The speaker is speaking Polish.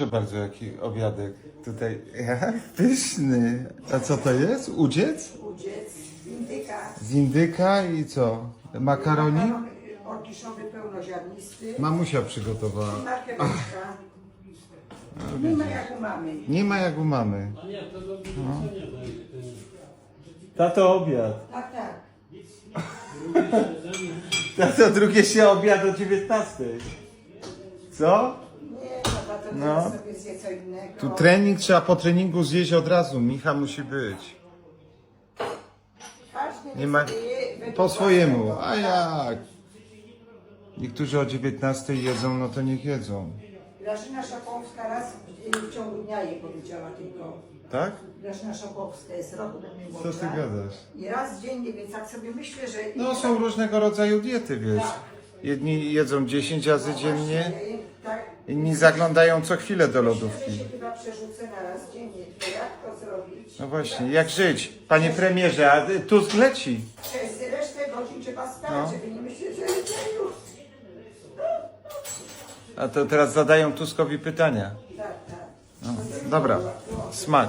Proszę bardzo, jaki obiadek tutaj. Pyszny. A co to jest? Udziec? Udziec, indyka, Z indyka i co? Makaroni? makaron orkiszowy pełnoziarnisty, Mamusia przygotowała. marcheweczka. Nie ma jak u mamy. Nie ma jak u mamy. No. Tato obiad. Tak, tak. Tato drugie się obiad o 19. Co? No to No. no. sobie zje co innego. Tu trening trzeba po treningu zjeść od razu. Micha musi być. Każdy Nie ma... sobie je według Po swojemu. własnego. A jak? Niektórzy o 19 jedzą, no to niech jedzą. Grażyna Szapowska raz w ciągu dnia je powiedziała tylko. Tak? Grażyna Szapowska jest rok ode mnie Co młodsza. ty gadasz? I raz dziennie, więc tak sobie myślę, że... No są różnego rodzaju diety, wiesz. Jedni jedzą 10 razy dziennie, Tak. Inni zaglądają co chwilę do lodówki. No właśnie, jak żyć? Panie premierze, a tu zleci. Przez resztę godzin trzeba spać, No. żeby nie myśleć o jedzeniu. A to teraz zadają Tuskowi pytania. Tak, tak. No, dobra, smak.